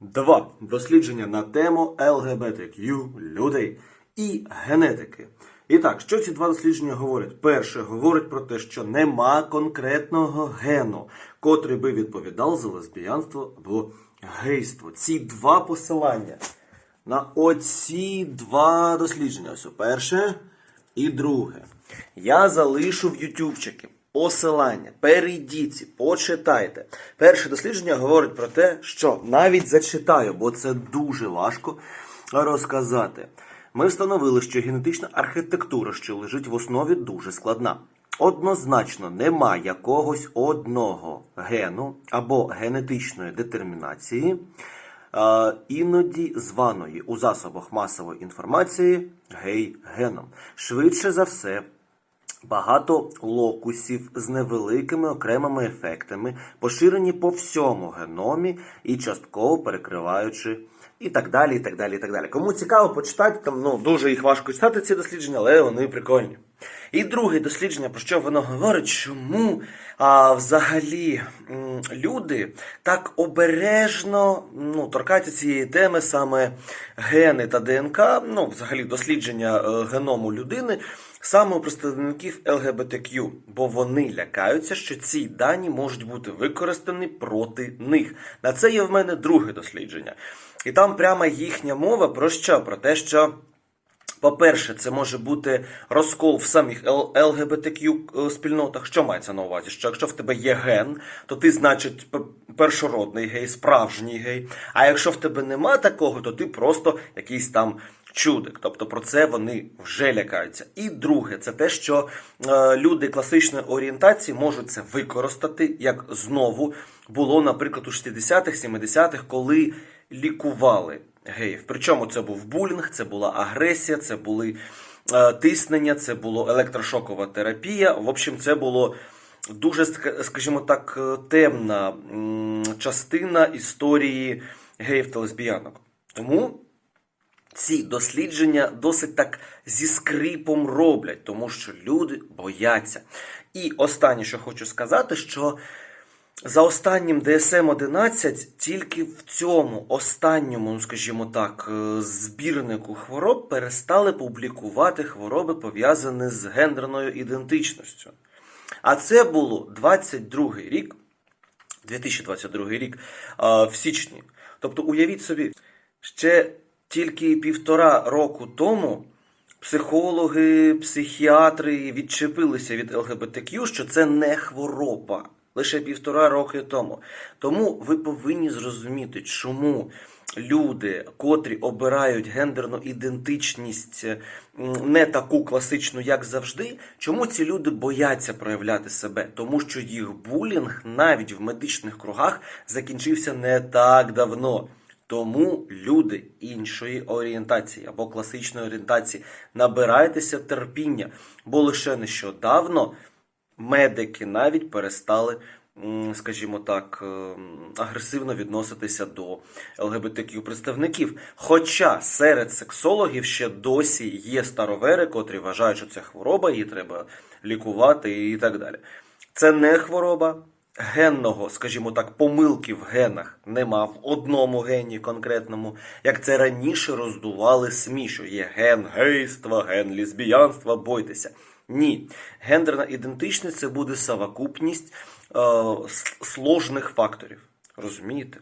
2. Дослідження на тему ЛГБТQ людей і генетики. І так, що ці два дослідження говорять? Перше говорить про те, що нема конкретного гену, котрий би відповідав за лесбіянство або гейство. Ці два посилання на оці два дослідження. Ось перше і друге. Я залишу в ютубчики посилання. Перейдіть, почитайте. Перше дослідження говорить про те, що навіть зачитаю, бо це дуже важко розказати. Ми встановили, що генетична архітектура, що лежить в основі, дуже складна. Однозначно нема якогось одного гену або генетичної детермінації, іноді званої у засобах масової інформації гей-геном. Швидше за все, Багато локусів з невеликими окремими ефектами, поширені по всьому геномі і частково перекриваючи, і так далі. і так далі, і так далі. Кому цікаво, почитати, там, ну дуже їх важко читати ці дослідження, але вони прикольні. І друге дослідження, про що воно говорить, чому а, взагалі люди так обережно ну, торкаються цієї теми саме гени та ДНК, ну, взагалі дослідження е, геному людини, саме у представників ЛГБТQ, бо вони лякаються, що ці дані можуть бути використані проти них. На це є в мене друге дослідження. І там прямо їхня мова про що? Про те, що. По-перше, це може бути розкол в самих ЛГБТQ е, спільнотах. Що мається на увазі? Що якщо в тебе є ген, то ти, значить, першородний гей, справжній гей. А якщо в тебе нема такого, то ти просто якийсь там чудик. Тобто про це вони вже лякаються. І друге, це те, що е, люди класичної орієнтації можуть це використати, як знову було, наприклад, у 60-х, 70-х, коли лікували геїв. Причому це був булінг, це була агресія, це були е, тиснення, це було електрошокова терапія. В общем, це було дуже, скажімо так, е, темна частина історії геїв та лесбіянок. Тому ці дослідження досить так зі скрипом роблять, тому що люди бояться. І останнє, що хочу сказати, що за останнім DSM-11 тільки в цьому останньому, ну скажімо так, е, збірнику хвороб перестали публікувати хвороби, пов'язані з гендерною ідентичністю. А це було 22 рік, 2022 рік, в січні. Тобто, уявіть собі, ще тільки півтора року тому психологи, психіатри відчепилися від ЛГБТQ, що це не хвороба. Лише півтора роки тому. Тому ви повинні зрозуміти, чому люди, котрі обирають гендерну ідентичність не таку класичну, як завжди, чому ці люди бояться проявляти себе? Тому що їх булінг навіть в медичних кругах закінчився не так давно. Тому люди іншої орієнтації або класичної орієнтації набирайтеся терпіння, бо лише нещодавно медики навіть перестали, скажімо так, ем, агресивно відноситися до ЛГБТQ представників. Хоча серед сексологів ще досі є старовери, котрі вважають, що це хвороба, її треба лікувати і так далі. Це не хвороба. Генного, скажімо так, помилки в генах нема в одному гені конкретному, як це раніше роздували СМІ, що є ген гейства, ген лесбіянства, бойтеся. Ні, гендерна ідентичність це буде совокупність е, сложних факторів. Розумієте?